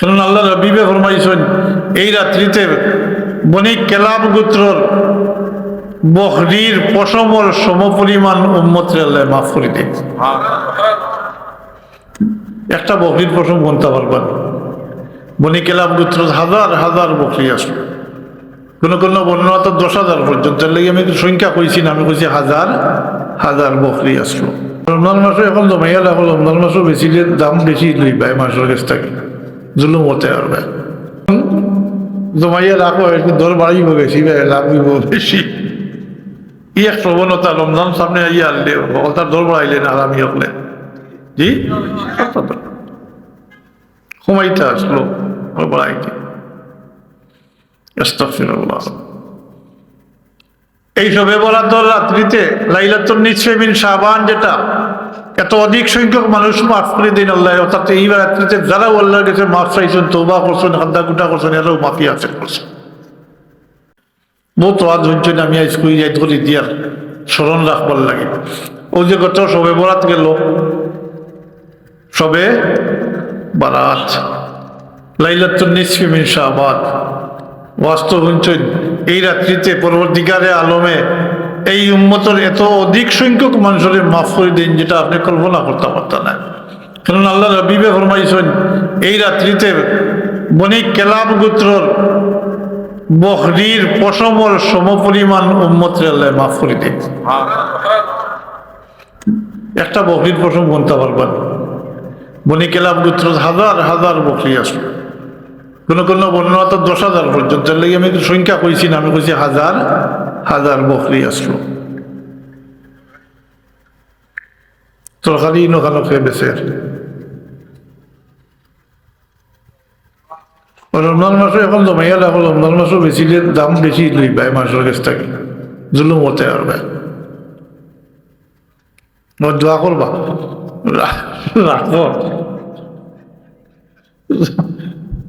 কারণ আল্লাহ রবিবে ফরমাইছেন, এই রাত্রিতে বণিক কেলাব গোত্রর বহরির পশমর সমপরিমাণ উম্মতের আল্লাহ মাফ করে দিন। একটা বকরির পশম গুনতে পারবেন। বণিক কেলাব গোত্র হাজার হাজার বকরি আসলো কোনো কোনো বর্ণনা তো দশ হাজার পর্যন্ত লাগি আমি সংখ্যা কইছি না, আমি কইছি হাজার হাজার বকরি আসলো রমজান মাসে এখন জমাইয়া রাখো, রমজান মাসও বেশি দাম বেশি পায় মাসের কাছ থেকে। জুলুম হতে পারবে। জমাইয়া রাখো, একটু দর বাড়িব বেশি লাগবিব বেশি। ই এক প্রবণতা, রমজান সামনে আইয়া আনলে তার দর বাড়াইলেন আরামি হলে। জি? সময়টা আসলো বাড়াইতে। আস্তাগফিরুল্লাহ। এই সবে বরাদ্দর রাত্রিতে লাইলাতুন নিসফে মিন শাবান যেটা এত অধিক সংখ্যক মানুষ মাফ করে দিন আল্লাহ অর্থাৎ এই রাত্রিতে যারাও আল্লাহর কাছে মাফ চাইছেন তৌবা করছেন হাদ্দা গুটা করছেন, এরাও মাফি আছে করছেন। বহুত রাত হচ্ছে না, আমি আজ কই যাই, ধরি দিয়ার স্মরণ রাখবার লাগে। ও যে কত সবে বরাত গেল। সবে বারাত। লাইলাতুন নিসফে মিন শাবান। বাস্তব হচ্ছেন এই রাত্রিতে পরবর্তীকারে আলমে এই উম্মতর এত অধিক সংখ্যক মানুষের মাফ করে দিন যেটা আপনি কল্পনা করতে পারতেন না। কারণ আল্লাহ রবিবে ফরমাইছেন, এই রাত্রিতে বণিক কেলাব গোত্রর বহরির পশমর সমপরিমাণ উম্মতের আল্লাহ মাফ করে দিন। একটা বকরির পশম গুনতে পারবেন। বণিক কেলাব গোত্র হাজার হাজার বকরি আসলো কোনো কোনো বর্ণনা তো দশ হাজার পর্যন্ত লাগি আমি সংখ্যা কইছি না, আমি কইছি হাজার। হাজার বকরি আসলো। তরকারি নখানো খেয়ে বেছে রমজান মাসে এখন জমাইয়া রাখো রমজান মাসও বেশি দাম বেশি লই পায় মাসের কাছ থেকে। জুলুম হতে পারবে দোয়া করবা? রাখো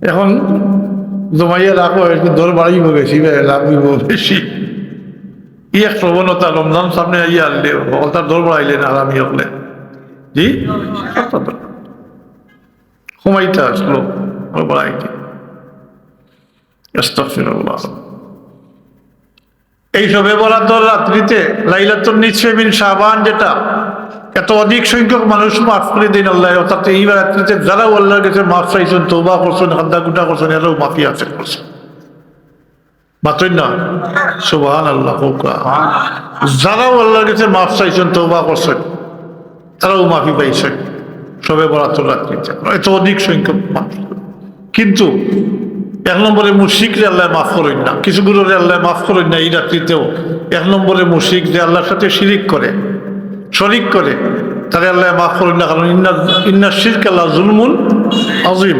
এখন জমাইয়া রাখো দর বাড়িব বেশি ভাই লাগবিব বেশি। ই এক প্রবণতা রমজান সামনে আইয়া আনলে দর বাড়াইলেন আরামি হলে জি? সময়টা আসলো এই সবে বরাদ্দর রাত্রিতে লাইলাতুন নিসফে মিন শাবান যেটা, এত অধিক সংখ্যক মানুষ মাফ করে দিন আল্লাহ অর্থাৎ এই রাত্রিতে যারাও আল্লাহর কাছে মাফ চাইছেন তৌবা করছেন হাদ্দা গুটা করছেন এরাও মাফি আছে। করছেন মাতই না? সুবহান আল্লাহ। যারাও আল্লাহর কাছে মাফ চাইছেন তৌবা করছেন, তারাও মাফি পাইছেন। সবে বরাদ্দর রাত্রিতে এত অধিক সংখ্যক মানুষ কিন্তু এক নম্বরে মুশিকরে আল্লাহ মাফ করেন না। কিছু গুলোরে আল্লাহ মাফ করেন না এই রাত্রিতেও। এক নম্বরে মুশিক যে আল্লাহর সাথে শিরিক করে, শরিক করে। তারে আল্লাহ মাফ করেন না, কারণ ইন্না ইন্না শিরক আল্লাহ জুলমুল আজিম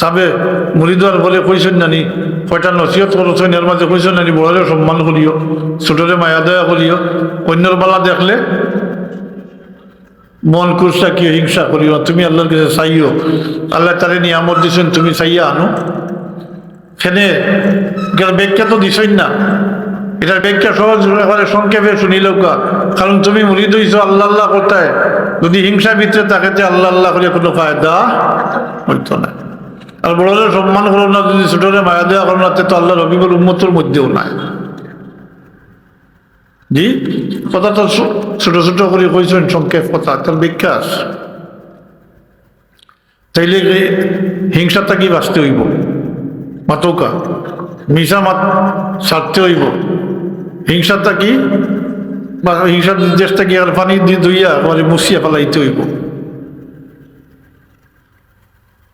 সাবে মুরিদার বলে কইছেন নানি কয়টা নসিহত করছেন এর মাঝে কইছেন নানি, বড়রে সম্মান করিও, ছোটরে মায়া দয়া করিও অন্যর বালা দেখলে মন কুরসা কি হিংসা করিও, তুমি আল্লাহর কাছে চাইও, আল্লাহ তারে নিয়ামত দিছেন, তুমি চাইয়া আনো। সেনে ব্যাখ্যা তো দিছই না। এটার ব্যাখ্যা সহজ এবারে সংক্ষেপে শুনিল কারণ তুমি মুরিদ হইছ আল্লাহ আল্লাহ কোথায়? যদি হিংসা ভিতরে থাকে, তে আল্লাহ আল্লাহ করে কোনো ফায়দা হইতো না। আর বড়রে সম্মান করো না যদি ছোটরে মায়া দেওয়া করো না তে আল্লাহ রবিবর উন্মতর মধ্যেও নাই। জি? কথাটা ছোট ছোট করে কইছেন, সংক্ষেপ কথা, তার ব্যাখ্যা আছে। তাইলে হিংসাটা কি বাঁচতে হইব, মাতৌকা। মিশা মাত সারতে হইব। হিংসাটা কি বা হিংসার দেশটা কি আর পানি দিয়ে ধুইয়া মুছিয়া ফেলাইতে হইব।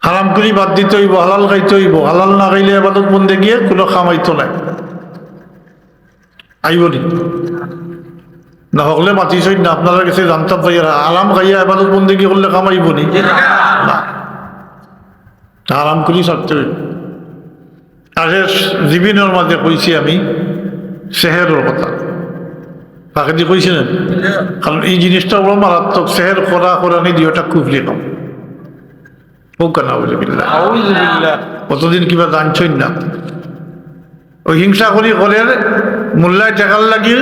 হারাম করি বাদ দিতে হইব হালাল খাইতে হইব। হালাল না খাইলে আবাদত বন্ধে গিয়ে কোনো খামাইতো নাই আইবনি না? হলে মাতিছই না আপনারা কাছে জানতাম পাই আরাম খাইয়া আবাদত বন্দী করলে কামাইবনি না? আরাম করি ছাড়তে হইব। আগে জীবনের মাঝে কইছি আমি শেহেরের কথা। তাকে দিয়ে কইছিলেন কারণ এই জিনিসটা বড় মারাত্মক সেহের করা করানি দিওটা কুফরি কম ও কেন বলে বিল্লাহ আউযুবিল্লাহ কতদিন কিবা জানছই না। ওই হিংসা করি করের মূল্যায় টেকার লাগি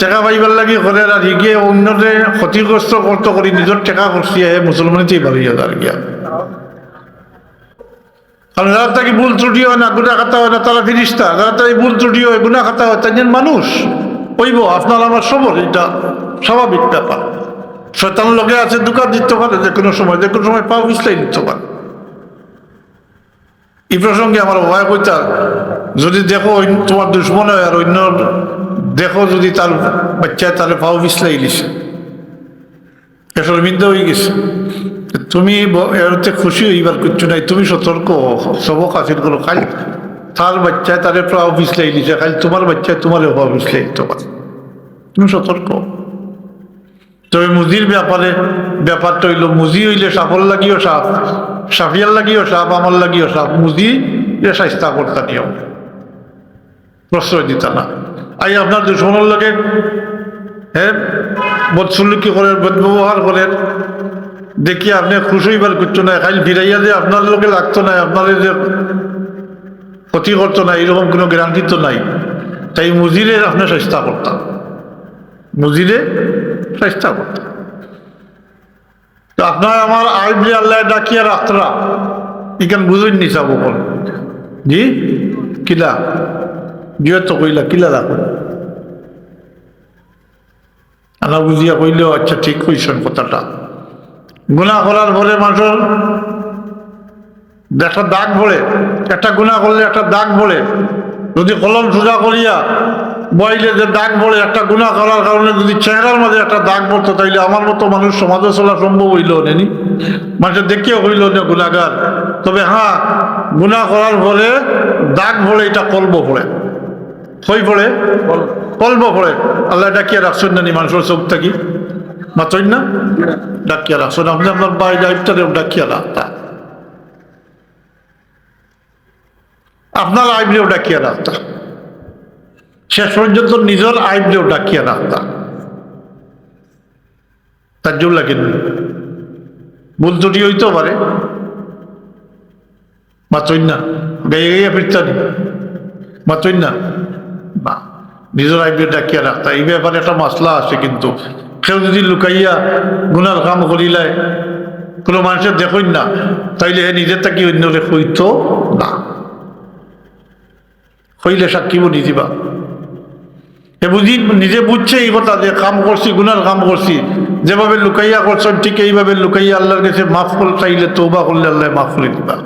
টেকা পাইবার লাগি করের আর হিগে অন্যরে ক্ষতিগ্রস্ত করতে করি নিজের টেকা করছি হে মুসলমানিতেই পারি আর গিয়া। কারণ যারা তাকে ভুল ত্রুটি হয় না গুণা খাতা হয় না তারা ফিরিস্তা যারা তাই ভুল ত্রুটি হয় গুণা খাতা হয় তাই মানুষ। হইব আপনার আমার সবর এটা স্বাভাবিক ব্যাপার। শয়তান লোকে আছে দোকান দিতে পারে, যে কোনো সময়, যে কোনো সময় পাও বিছলাই দিতে পারে। এই প্রসঙ্গে আমার ভয় কইতার যদি দেখো তোমার দুশ্মন হয় আর অন্য দেখো যদি তার বাচ্চায় তাহলে পাও বিছলাই দিছে। এসব মিন্দা হয়ে গেছে। তুমি এরতে খুশি হইবার কিচ্ছু নাই, তুমি সতর্ক সবক হাসিল করো খালি তার বাচ্চায় তারে পাও বিছলাই দিছে, খালি তোমার বাচ্চায় তোমার পাও বিছলাই দিতে পারে। তুমি সতর্ক তবে মুজির ব্যাপারে, ব্যাপারটা হইল, মুজি হইলে সাফল লাগিও সাপ সাফিয়ার লাগিও সাপ আমার লাগিও সাপ মুজি এ স্বাস্থ্য করতে নিয়ম প্রশ্রয় দিত না। আই, আপনার দুশ্মনের লাগে হ্যাঁ বদসুলুকি করেন বদব্যবহার করেন, দেখি আপনি খুশি হইবার করছ না খালি ফিরাইয়া যে আপনার লোকে লাগতো না আপনার যে ক্ষতি করতো না এরকম কোনো গ্যারান্টি তো নাই। তাই মুজিরে আপনার চেষ্টা করতাম। মুজিরে চেষ্টা করতাম তো আপনার আমার আইবলি আল্লাহ ডাকিয়া রাত্রা এখান বুঝুন নি চাবো জি? কিলা? জিও তো কইলা, কিলা রাখুন আনা বুঝিয়া কইলেও আচ্ছা ঠিক কইছেন কথাটা। গুণা করার পরে মানুষের একটা দাগ পড়ে। একটা গুণা করলে একটা দাগ পড়ে। যদি কলম সোজা করিয়া বইলে যে দাগ পড়ে একটা গুণা করার কারণে যদি চেহারার মাঝে একটা দাগ পড়তো তাইলে আমার মতো মানুষ সমাজে চলা সম্ভব হইল নেনি? মানুষের দেখিও হইল না গুণাগার তবে হ্যাঁ গুণা করার পরে দাগ পড়ে এটা কলব পড়ে। হই পড়ে? কলব। পড়ে। আল্লাহ ডাকিয়া রাখছেন নানি মানুষের চোখ থাকি। মাতই না? ডাকিয়া রাখছেন। আপনি আপনার বাড়ি দায়িত্বে ডাকিয়া রাখতা আপনার আইবলেও ডাকিয়া রাখতা শেষ পর্যন্ত নিজের আইবলেও ডাকিয়া রাখতা তার জন্য লাগে ভুল ত্রুটি হইতেও পারে। মাতই না। গাইয়ে গাইয়া ফিরতানি মাতই না। না নিজের আইবলে ডাকিয়া রাখতা এই ব্যাপারে একটা মাসলা আছে কিন্তু। কেউ যদি লুকাইয়া গুনার কাম করিলায়, কোনো মানুষের দেখইন না, তাইলে হে নিজের তাকে অন্যরে হইতো না। হইলে সাক্ষী বলি দিবা। নিজে বুঝছে এই কথা যে কাম করছি, গুনার কাম করছি। যেভাবে লুকাইয়া করছেন, ঠিক এইভাবে লুকাইয়া আল্লাহর কাছে মাফ করে চাইলে তৌবা করলে আল্লাহ মাফ করে দিবা